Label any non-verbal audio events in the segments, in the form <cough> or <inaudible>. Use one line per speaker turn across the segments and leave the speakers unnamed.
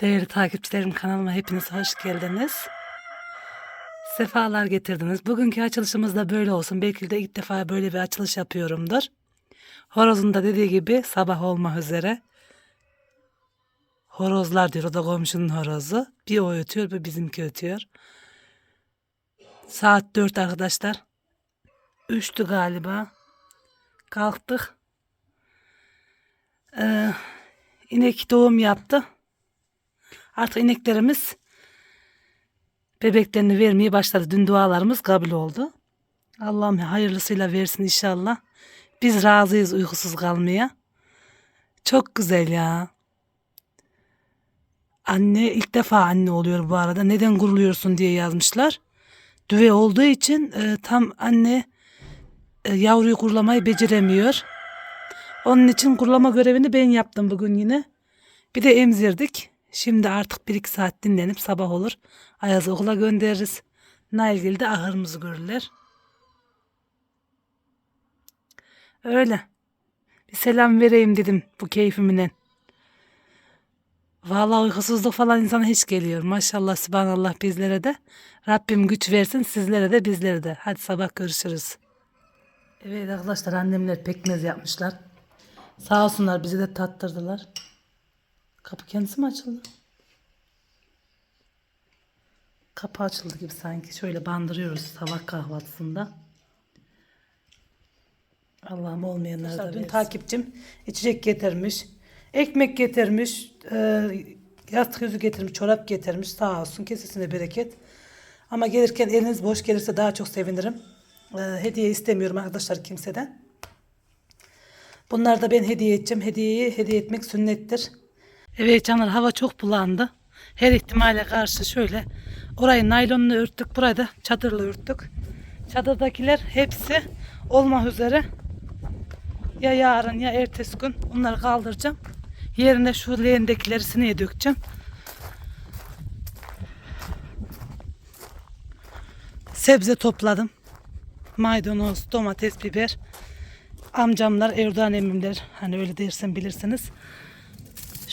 Değerli takipçilerim kanalıma hepiniz hoş geldiniz. Sefalar getirdiniz. Bugünkü açılışımız da böyle olsun. Belki de ilk defa böyle bir açılış yapıyorumdur. Horozun da dediği gibi sabah olmak üzere. Horozlar diyor. O da komşunun horozu. Bir o ötüyor bir bizimki ötüyor. Saat 4 arkadaşlar. Üçtü galiba. Kalktık. Ee, inek doğum yaptı. Artık ineklerimiz bebeklerini vermeye başladı. Dün dualarımız kabul oldu. Allah'ım hayırlısıyla versin inşallah. Biz razıyız uykusuz kalmaya. Çok güzel ya. Anne ilk defa anne oluyor bu arada. Neden guruluyorsun diye yazmışlar. Düve olduğu için e, tam anne e, yavruyu kurulamayı beceremiyor. Onun için kurulama görevini ben yaptım bugün yine. Bir de emzirdik. Şimdi artık bir iki saat dinlenip sabah olur. Ayaz'ı okula göndeririz. Nailgil de ahırımızı görürler. Öyle. Bir selam vereyim dedim bu keyfimle. Vallahi uykusuzluk falan insana hiç geliyor. Maşallah subhanallah bizlere de. Rabbim güç versin sizlere de bizlere de. Hadi sabah görüşürüz. Evet arkadaşlar annemler pekmez yapmışlar. Sağ olsunlar bizi de tattırdılar. Kapı kendisi mi açıldı? Kapı açıldı gibi sanki. Şöyle bandırıyoruz sabah kahvaltısında. Allah'ım olmayanlar da Dün takipçim içecek getirmiş. Ekmek getirmiş. E, yastık yüzü getirmiş. Çorap getirmiş. Sağ olsun. Kesesine bereket. Ama gelirken eliniz boş gelirse daha çok sevinirim. E, hediye istemiyorum arkadaşlar kimseden. Bunlar da ben hediye edeceğim. Hediyeyi hediye etmek sünnettir. Evet canlar hava çok bulandı. Her ihtimale karşı şöyle orayı naylonla örttük. Burayı da çadırla örttük. Çadırdakiler hepsi olmak üzere. Ya yarın ya ertesi gün onları kaldıracağım. Yerine şu leğendekileri sineye dökeceğim. Sebze topladım. Maydanoz, domates, biber. Amcamlar, Erdoğan emmimler hani öyle dersen bilirsiniz.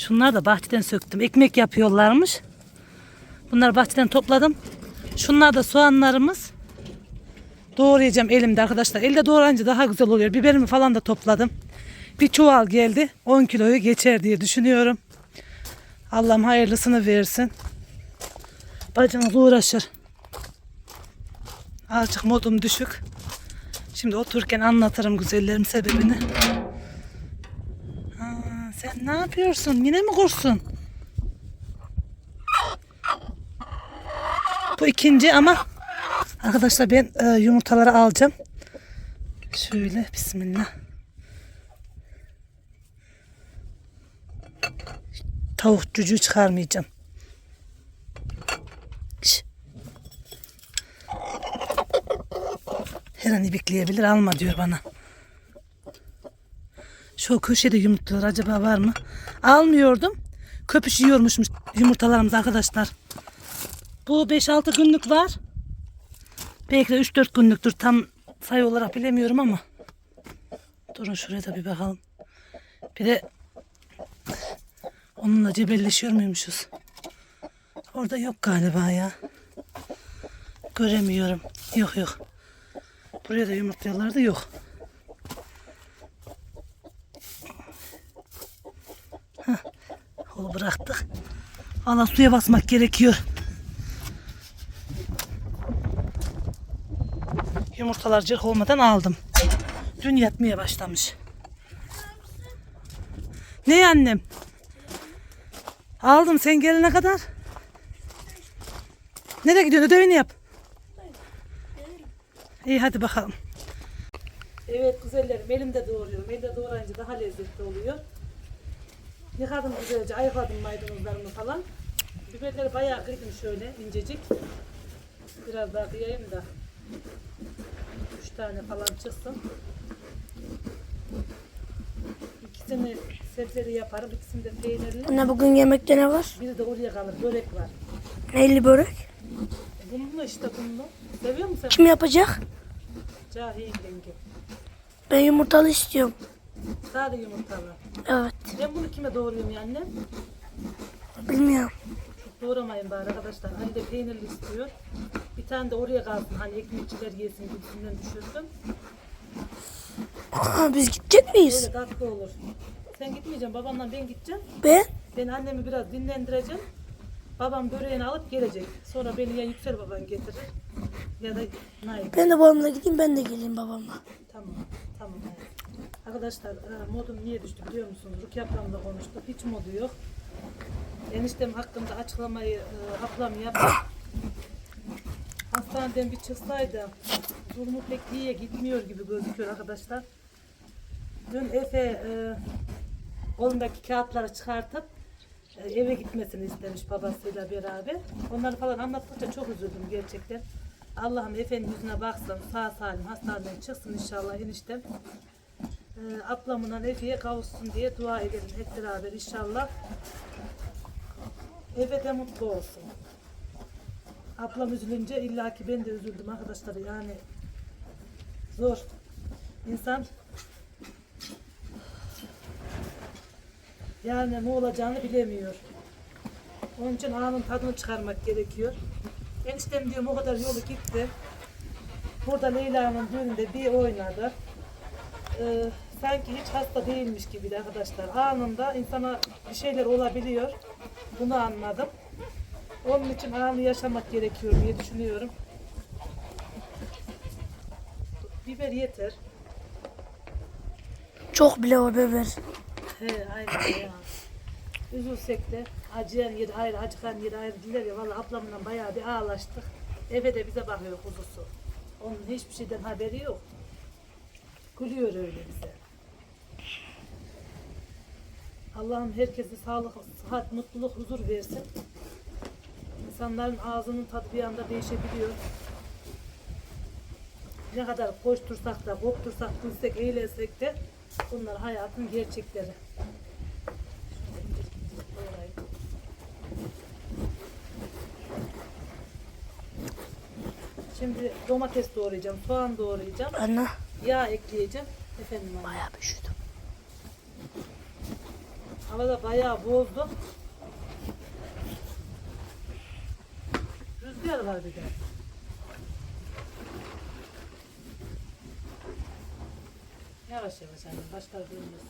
Şunlar da bahçeden söktüm. Ekmek yapıyorlarmış. Bunları bahçeden topladım. Şunlar da soğanlarımız. Doğrayacağım elimde arkadaşlar. Elde doğrayınca daha güzel oluyor. Biberimi falan da topladım. Bir çuval geldi. 10 kiloyu geçer diye düşünüyorum. Allah'ım hayırlısını versin. Bacınız uğraşır. Azıcık modum düşük. Şimdi otururken anlatırım güzellerim sebebini. Ne yapıyorsun? Yine mi kursun? Bu ikinci ama arkadaşlar ben e, yumurtaları alacağım. Şöyle bismillah. Tavuk cücüğü çıkarmayacağım. Her an ibikleyebilir alma diyor bana. Şu köşede yumurtalar acaba var mı? Almıyordum. Köpüş yiyormuşmuş yumurtalarımız arkadaşlar. Bu 5-6 günlük var. Belki de 3-4 günlüktür. Tam sayı olarak bilemiyorum ama. Durun şuraya da bir bakalım. Bir de onunla cebelleşiyor muymuşuz? Orada yok galiba ya. Göremiyorum. Yok yok. Buraya da yumurtluyorlar da yok. Heh, Onu bıraktık. Valla suya basmak gerekiyor. Yumurtalar cırk olmadan aldım. Dün yatmaya başlamış. Ne annem? Aldım sen gelene kadar. Nereye gidiyorsun? Ödevini yap. İyi hadi bakalım. Evet güzellerim elimde doğruyorum. Elimde doğrayınca daha lezzetli oluyor. Yıkadım güzelce, ayıkladım maydanozlarımı falan. Biberleri bayağı kıydım şöyle incecik. Biraz daha kıyayım da. Üç tane falan çıksın. İkisini sebzeli yaparım, ikisini de peynirli.
Anne bugün yemekte ne var?
Biri de oraya kalır, börek var.
Neyli börek?
Bununla işte bununla. Seviyor musun sen?
Kim yapacak?
Cahil yenge.
Ben yumurtalı istiyorum.
Sade yumurtalı.
Evet.
Ben bunu kime doğruyorum ya annem?
Bilmiyorum.
Doğramayın bari arkadaşlar. Ali de peynirli istiyor. Bir tane de oraya kalsın. Hani ekmekçiler yesin gibisinden düşürdüm.
Aa, biz gidecek miyiz?
Böyle tatlı olur. Sen gitmeyeceksin. Babamla ben gideceğim.
Ben?
Ben annemi biraz dinlendireceğim. Babam böreğini alıp gelecek. Sonra beni ya Yüksel baban getirir ya da Nail.
Ben de babamla gideyim ben de geleyim babamla.
Tamam. Tamam. Arkadaşlar e, modum niye düştü biliyor musunuz? Rukiye ablamla konuştuk. Hiç modu yok. Eniştem hakkında açıklamayı e, ablam yaptı. Hastaneden bir çıksaydı durumu pek iyiye gitmiyor gibi gözüküyor arkadaşlar. Dün Efe e, kolundaki kağıtları çıkartıp e, eve gitmesini istemiş babasıyla beraber. Onları falan anlattıkça çok üzüldüm gerçekten. Allah'ım Efe'nin yüzüne baksın, sağ salim hastaneden çıksın inşallah eniştem. E, ablamla Efe'ye kavuşsun diye dua edelim hep beraber inşallah. Efe de mutlu olsun. Ablam üzülünce illaki ben de üzüldüm arkadaşlar yani zor. İnsan yani ne olacağını bilemiyor. Onun için anın tadını çıkarmak gerekiyor. Eniştem diyorum o kadar yolu gitti. Burada Leyla'nın düğününde bir oynadı. Ee, sanki hiç hasta değilmiş gibi de arkadaşlar. Anında insana bir şeyler olabiliyor. Bunu anladım. Onun için anı yaşamak gerekiyor diye düşünüyorum. Biber yeter.
Çok bile o beber.
He aynen ya. Üzülsek de acıyan yeri ayrı, acıkan yeri ayrı diler ya. Valla ablamla bayağı bir ağlaştık. Eve de bize bakıyor kuzusu. Onun hiçbir şeyden haberi yok. Gülüyor öyle bize. Allah'ım herkese sağlık, sıhhat, mutluluk, huzur versin. İnsanların ağzının tadı bir anda değişebiliyor. Ne kadar koştursak da, koptursak, gülsek, eğlensek de bunlar hayatın gerçekleri. Şimdi domates doğrayacağım, soğan doğrayacağım,
Anne.
yağ ekleyeceğim. Efendim anne.
Bayağı bir üşüdüm.
Hava bayağı bozdu. Rüzgar var bir de. Yavaş yavaş anne, başlar dönmesin.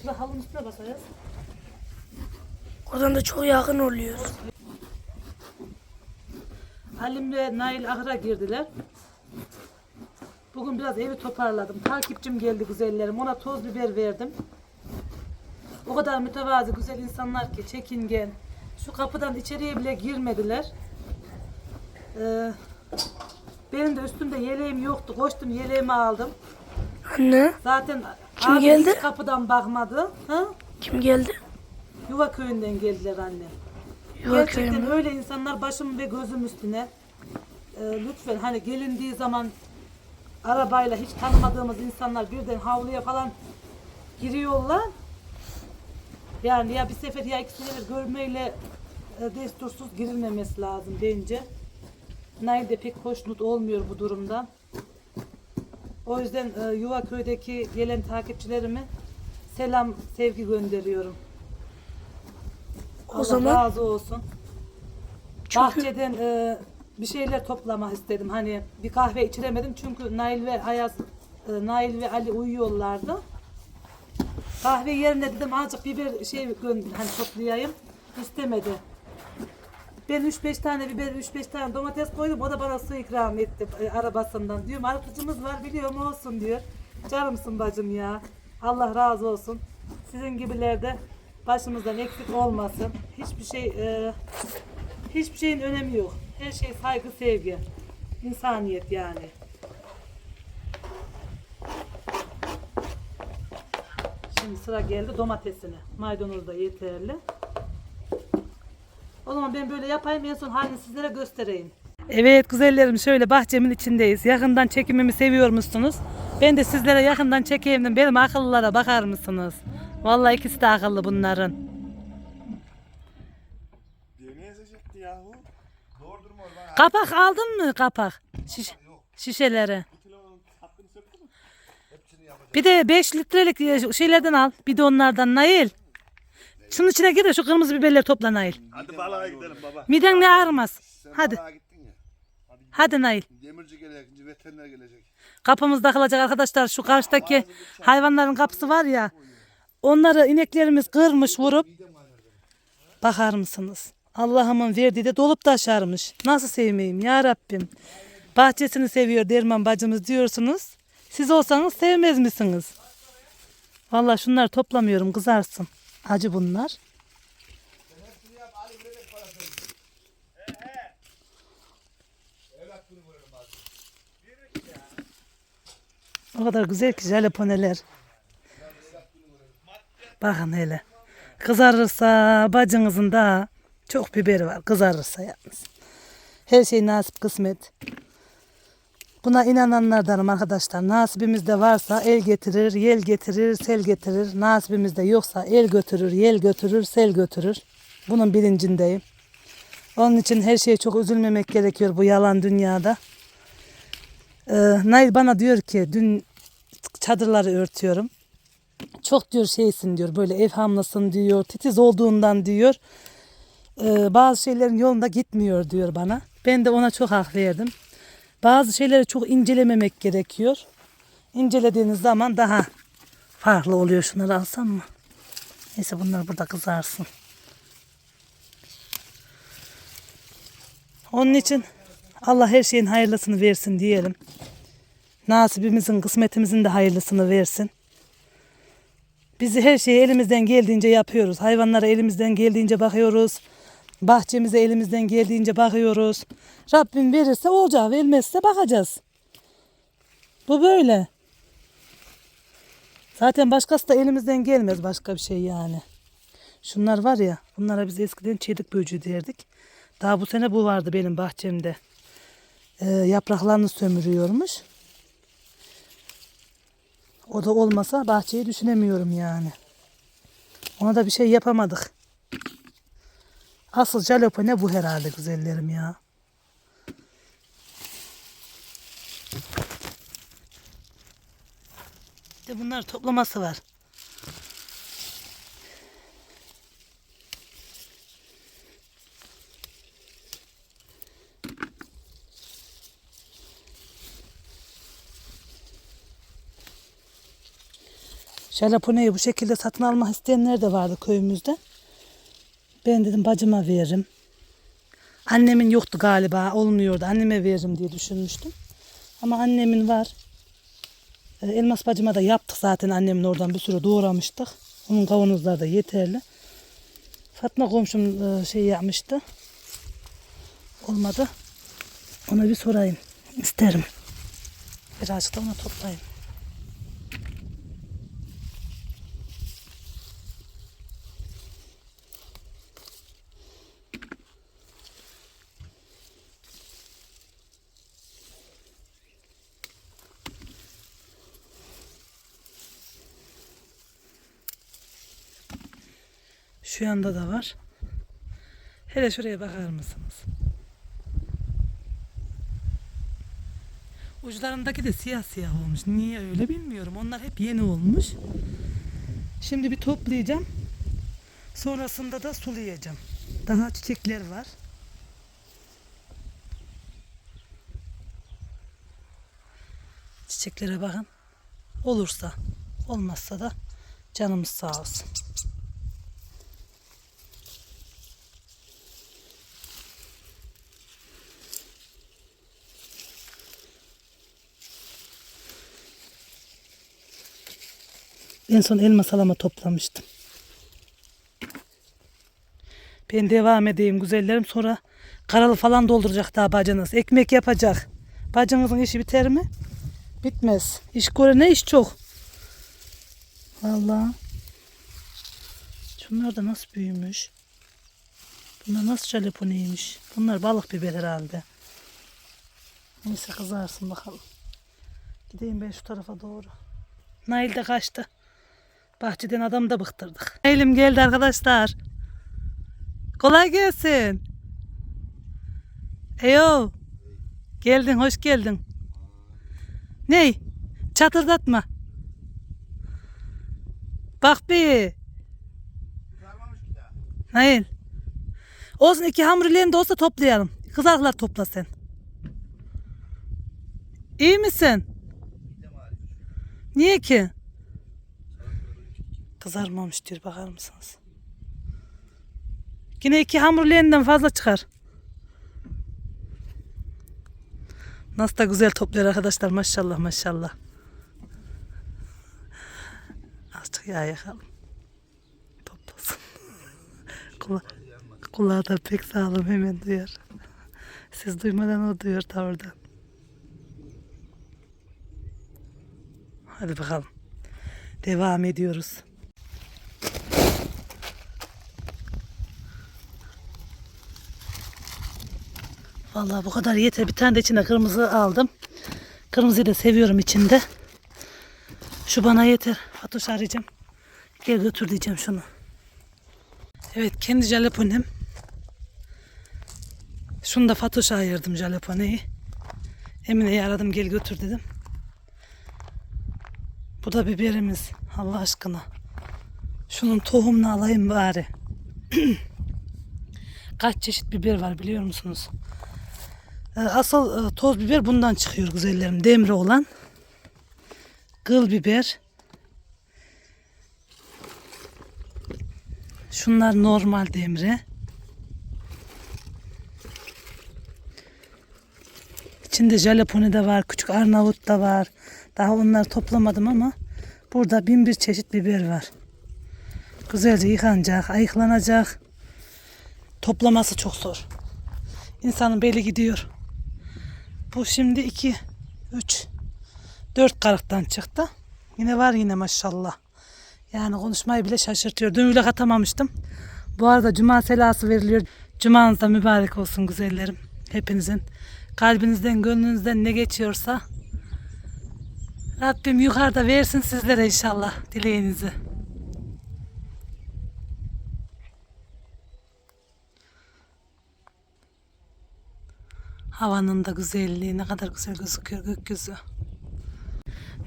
Şurada halının üstüne basacağız.
Oradan da çok yakın oluyor.
Halim ve Nail ahıra girdiler. Bugün biraz evi toparladım. Takipçim geldi güzellerim. Ona toz biber verdim. O kadar mütevazi güzel insanlar ki çekingen. Şu kapıdan içeriye bile girmediler. Ee, benim de üstümde yeleğim yoktu. Koştum yeleğimi aldım.
Anne.
Zaten
Kim geldi?
kapıdan bakmadı. Ha?
Kim geldi?
Yuva köyünden geldiler anne.
Yuva
Gerçekten
köyü mü?
öyle insanlar başım ve gözüm üstüne. Ee, lütfen hani gelindiği zaman arabayla hiç tanımadığımız insanlar birden havluya falan giriyorlar. Yani ya bir sefer ya iki sefer görmeyle e, destursuz girilmemesi lazım bence. Nail de pek hoşnut olmuyor bu durumdan. O yüzden e, Yuva köydeki gelen takipçilerime selam, sevgi gönderiyorum.
O
Allah
zaman
razı olsun.
Çünkü-
Bahçeden e, bir şeyler toplamak istedim. Hani bir kahve içiremedim çünkü Nail ve Ayaz, e, Nail ve Ali uyuyorlardı. Kahve yerine dedim azıcık biber şey gö- hani toplayayım. İstemedi. Ben 3-5 tane biber, 3-5 tane domates koydum. O da bana su ikram etti e, arabasından. Diyorum arıtıcımız var biliyorum olsun diyor. Canımsın bacım ya. Allah razı olsun. Sizin gibiler de başımızdan eksik olmasın. Hiçbir şey e, hiçbir şeyin önemi yok. Her şey saygı, sevgi. İnsaniyet yani. Şimdi sıra geldi domatesine. Maydanoz da yeterli. O zaman ben böyle yapayım en son halini sizlere göstereyim. Evet güzellerim şöyle bahçemin içindeyiz. Yakından çekimimi seviyor musunuz? Ben de sizlere yakından çekeyim dedim. Benim akıllılara bakar mısınız? Vallahi ikisi de akıllı bunların. Kapak aldın mı kapak? Şiş,
hakkını
Bir de 5 litrelik e, şeylerden al. Bidonlardan Nail. Şunun içine gir de şu kırmızı biberleri topla Nail.
Hadi balığa gidelim baba.
Miden ne ağrımaz.
Sen
Hadi.
balığa gittin ya.
Hadi Nail.
Demirci gelecek, veteriner gelecek.
Kapımız takılacak arkadaşlar. Şu karşıdaki hayvanların kapısı var ya. Onları ineklerimiz kırmış vurup. Bakar mısınız? Allah'ımın verdiği de dolup taşarmış. Nasıl sevmeyeyim ya Rabbim. Bahçesini seviyor Derman bacımız diyorsunuz. Siz olsanız sevmez misiniz? Vallahi şunları toplamıyorum kızarsın. Acı bunlar. O kadar güzel ki jalaponeler. Bakın hele. Kızarırsa bacınızın da çok biberi var. Kızarırsa yalnız. Her şey nasip kısmet. Buna inananlardanım arkadaşlar. Nasibimizde varsa el getirir, yel getirir, sel getirir. Nasibimizde yoksa el götürür, yel götürür, sel götürür. Bunun bilincindeyim. Onun için her şeye çok üzülmemek gerekiyor bu yalan dünyada. Ee, Nail bana diyor ki dün çadırları örtüyorum. Çok diyor şeysin diyor böyle evhamlısın diyor titiz olduğundan diyor. Ee, bazı şeylerin yolunda gitmiyor diyor bana. Ben de ona çok hak verdim. Bazı şeyleri çok incelememek gerekiyor. İncelediğiniz zaman daha farklı oluyor. Şunları alsam mı? Neyse bunlar burada kızarsın. Onun için Allah her şeyin hayırlısını versin diyelim. Nasibimizin, kısmetimizin de hayırlısını versin. Bizi her şeyi elimizden geldiğince yapıyoruz. Hayvanlara elimizden geldiğince bakıyoruz. Bahçemize elimizden geldiğince bakıyoruz. Rabbim verirse olacak, vermezse bakacağız. Bu böyle. Zaten başkası da elimizden gelmez başka bir şey yani. Şunlar var ya, bunlara biz eskiden çelik böcüğü derdik. Daha bu sene bu vardı benim bahçemde. Ee, yapraklarını sömürüyormuş. O da olmasa bahçeyi düşünemiyorum yani. Ona da bir şey yapamadık. Asıl jalapeno bu herhalde güzellerim ya. De bunlar toplaması var. Jalapeно'yu bu şekilde satın almak isteyenler de vardı köyümüzde. Ben dedim bacıma veririm. Annemin yoktu galiba olmuyordu. Anneme veririm diye düşünmüştüm. Ama annemin var. Ee, Elmas bacıma da yaptık zaten annemin oradan bir sürü doğramıştık. Onun kavanozları da yeterli. Fatma komşum e, şey yapmıştı. Olmadı. Ona bir sorayım. isterim. Birazcık da ona toplayayım. Yanda da var. Hele şuraya bakar mısınız? Uçlarındaki de siyah siyah olmuş. Niye öyle bilmiyorum. Onlar hep yeni olmuş. Şimdi bir toplayacağım. Sonrasında da sulayacağım. Daha çiçekler var. Çiçeklere bakın. Olursa, olmazsa da canımız sağ olsun. En son elma salama toplamıştım. Ben devam edeyim güzellerim. Sonra karalı falan dolduracak daha bacınız. Ekmek yapacak. Bacınızın işi biter mi? Bitmez. İş göre ne iş çok. Vallahi. Şunlar da nasıl büyümüş. Bunlar nasıl jalapeneymiş. Bunlar balık biber herhalde. Neyse kızarsın bakalım. Gideyim ben şu tarafa doğru. Nail de kaçtı. Bahçeden adam da bıktırdık. Nail'im geldi arkadaşlar. Kolay gelsin. Eyo. Geldin, hoş geldin. Ney? Çatırdatma. Bak bir. Hayır. Olsun iki hamur ileğinde olsa toplayalım. Kızaklar topla sen. İyi misin? Niye ki? Kızarmamış diyor bakar mısınız? Yine iki hamur ileğinden fazla çıkar. Nasıl da güzel topluyor arkadaşlar maşallah maşallah. Azıcık yağ yakalım. Toplasın. <laughs> Kula, kulağı da pek sağlam hemen duyar. Siz duymadan o duyuyor ta oradan. Hadi bakalım. Devam ediyoruz. Vallahi bu kadar yeter. Bir tane de içine kırmızı aldım. Kırmızıyı da seviyorum içinde. Şu bana yeter. Fatoş arayacağım. Gel götür diyeceğim şunu. Evet kendi jalapenem. Şunu da Fatoş'a ayırdım jalapeneyi. Emine'yi aradım gel götür dedim. Bu da biberimiz. Allah aşkına. Şunun tohumunu alayım bari. <clears throat> Kaç çeşit biber var biliyor musunuz? Ee, Asıl e, toz biber bundan çıkıyor güzellerim. Demre olan. Kıl biber. Şunlar normal demre. İçinde jalapeno de var, küçük arnavut da var. Daha onları toplamadım ama burada bin bir çeşit biber var. Güzelce yıkanacak, ayıklanacak. Toplaması çok zor. İnsanın beli gidiyor. Bu şimdi 2, 3, 4 karıktan çıktı. Yine var yine maşallah. Yani konuşmayı bile şaşırtıyor. Dün bile katamamıştım. Bu arada cuma selası veriliyor. Cumanız da mübarek olsun güzellerim. Hepinizin. Kalbinizden, gönlünüzden ne geçiyorsa Rabbim yukarıda versin sizlere inşallah dileğinizi. Havanın da güzelliği ne kadar güzel gözüküyor gökyüzü.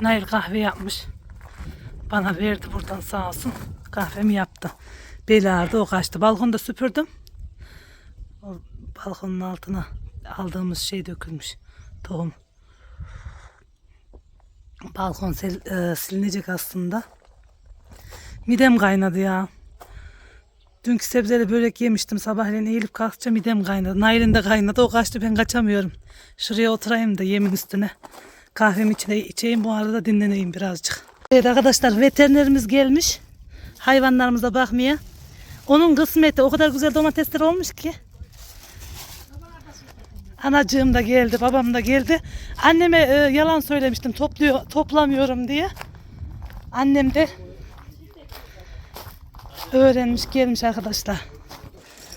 Nail kahve yapmış. Bana verdi buradan sağ olsun. Kahvemi yaptı. Beli ağrıdı o kaçtı. Balkonda süpürdüm. O balkonun altına aldığımız şey dökülmüş. Tohum. Balkon sil- e, silinecek aslında. Midem kaynadı ya. Dünkü sebzeli börek yemiştim. Sabahleyin eğilip kalkınca midem kaynadı. Nail'in de kaynadı. O kaçtı ben kaçamıyorum. Şuraya oturayım da yemin üstüne. Kahvemi içine içeyim. Bu arada dinleneyim birazcık. Evet arkadaşlar veterinerimiz gelmiş. Hayvanlarımıza bakmaya. Onun kısmeti o kadar güzel domatesler olmuş ki. Anacığım da geldi, babam da geldi. Anneme e, yalan söylemiştim topluyor, toplamıyorum diye. Annem de öğrenmiş gelmiş arkadaşlar.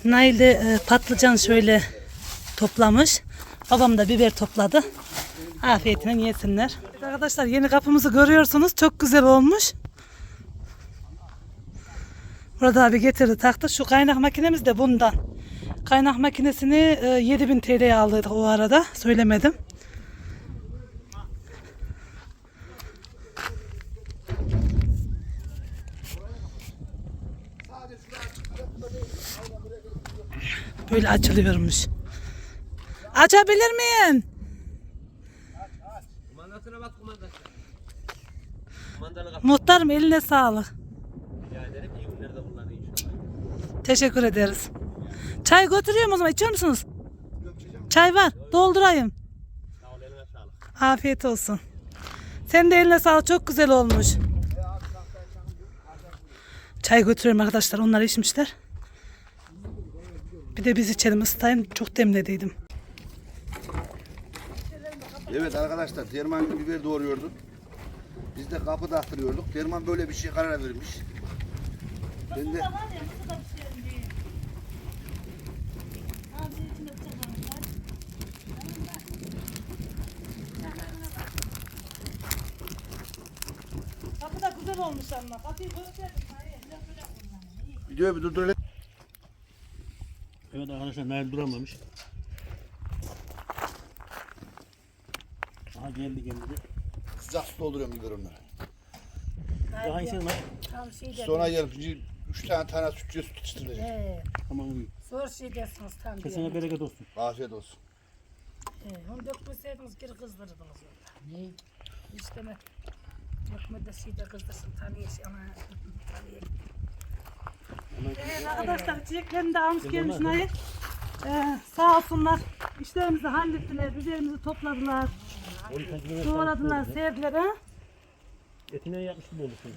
Nail de e, patlıcan şöyle toplamış. Babam da biber topladı. Afiyetine yesinler. Evet arkadaşlar yeni kapımızı görüyorsunuz. Çok güzel olmuş. Burada abi getirdi taktı. Şu kaynak makinemiz de bundan. Kaynak makinesini e, 7000 TL'ye aldık o arada. Söylemedim. Böyle açılıyormuş. Açabilir miyim?
Kumandasına bak kumandasına. Kumandalı kapı
Muhtarım eline sağlık.
rica ederim. İyi günlerde kullanın inşallah.
Teşekkür ederiz. Çay götürüyorum o zaman. İçiyor musunuz? Çay var. Doldurayım.
Sağ ol eline sağlık.
Afiyet olsun. Sen de eline sağlık. Çok güzel olmuş. Çay götürüyorum arkadaşlar. Onlar içmişler. Bir de biz içelim ısıtayım. Çok demlediydim.
Evet arkadaşlar Derman biber doğruyordu. Biz de kapı daktırıyorduk. Derman böyle bir şey karar vermiş. Ben de
Kapı da güzel olmuş ama. Kapıyı
videoyu bir durduralım.
Evet arkadaşlar Nail duramamış. Aha geldi geldi.
Sıcak su dolduruyorum biber onlara.
Daha iyisini lan.
Tam şey de.
Sonra gelip üç tane tane sütçüye süt içtirilecek.
He,
Tamam
zor şey desiniz tam diye.
Kesene bereket olsun.
Afiyet olsun.
He, onu dökmeseydiniz geri kızdırdınız orada. Ne? İşte mi? Dökme de şey de kızdırsın tanıyor şey ama tanıyor.
Evet arkadaşlar içeceklerini de almış gelmiş. Ee, sağ olsunlar. İşlerimizi hallettiler. Biberimizi topladılar. Doğradılar, sevdiler ha.
Etinden yapmış gibi olursun.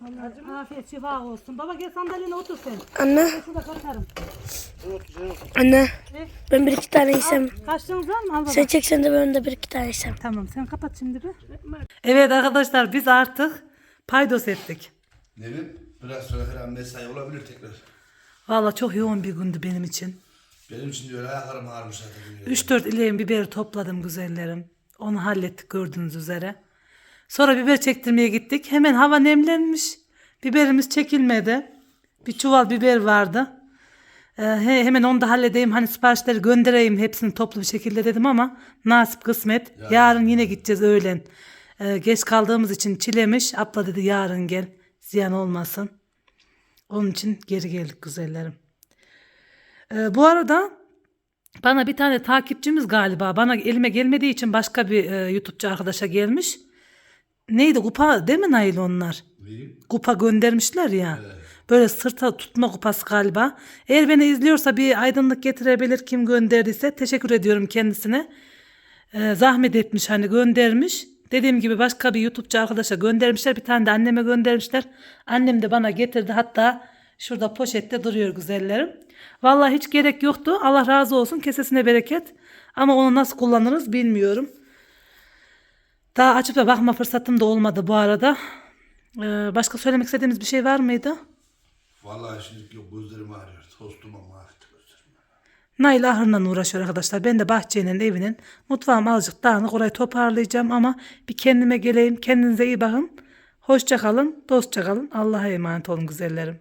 Vallahi afiyet şifa olsun. Baba gel sandalyene otur sen.
Anne,
Ben şurada katarım.
anne.
Ne?
Ben bir iki tane yesem.
Kaçtığınız var mı? Al baba.
Sen çeksen de ben de bir iki tane yesem.
Tamam sen kapat şimdi bir. Evet arkadaşlar biz artık paydos ettik.
Ne bileyim biraz sonra falan mesai olabilir tekrar.
Valla çok yoğun bir gündü benim için.
Benim için öyle ayaklarım ağrımış zaten.
3-4 ileğin biberi topladım güzellerim. Onu hallettik gördüğünüz üzere. Sonra biber çektirmeye gittik. Hemen hava nemlenmiş. Biberimiz çekilmedi. Bir çuval biber vardı. Ee, he- hemen onu da halledeyim. Hani siparişleri göndereyim hepsini toplu bir şekilde dedim ama nasip kısmet. Yarın yine gideceğiz öğlen. Ee, geç kaldığımız için çilemiş. Abla dedi yarın gel. Ziyan olmasın. Onun için geri geldik güzellerim. Ee, bu arada bana bir tane takipçimiz galiba bana elime gelmediği için başka bir e, YouTube'cu arkadaşa gelmiş. Neydi kupa değil mi Nail onlar? Kupa göndermişler ya. Böyle sırta tutma kupası galiba. Eğer beni izliyorsa bir aydınlık getirebilir kim gönderdiyse teşekkür ediyorum kendisine. Ee, zahmet etmiş hani göndermiş. Dediğim gibi başka bir YouTube'cu arkadaşa göndermişler. Bir tane de anneme göndermişler. Annem de bana getirdi. Hatta şurada poşette duruyor güzellerim. Vallahi hiç gerek yoktu. Allah razı olsun. Kesesine bereket. Ama onu nasıl kullanırız bilmiyorum. Daha açıp da bakma fırsatım da olmadı bu arada. Ee, başka söylemek istediğiniz bir şey var mıydı?
Vallahi şimdi gözlerim ağrıyor. Tostum ama.
Nail ahırla uğraşıyor arkadaşlar. Ben de bahçenin evinin mutfağım azıcık dağınık orayı toparlayacağım ama bir kendime geleyim. Kendinize iyi bakın. Hoşça kalın, dostça kalın. Allah'a emanet olun güzellerim.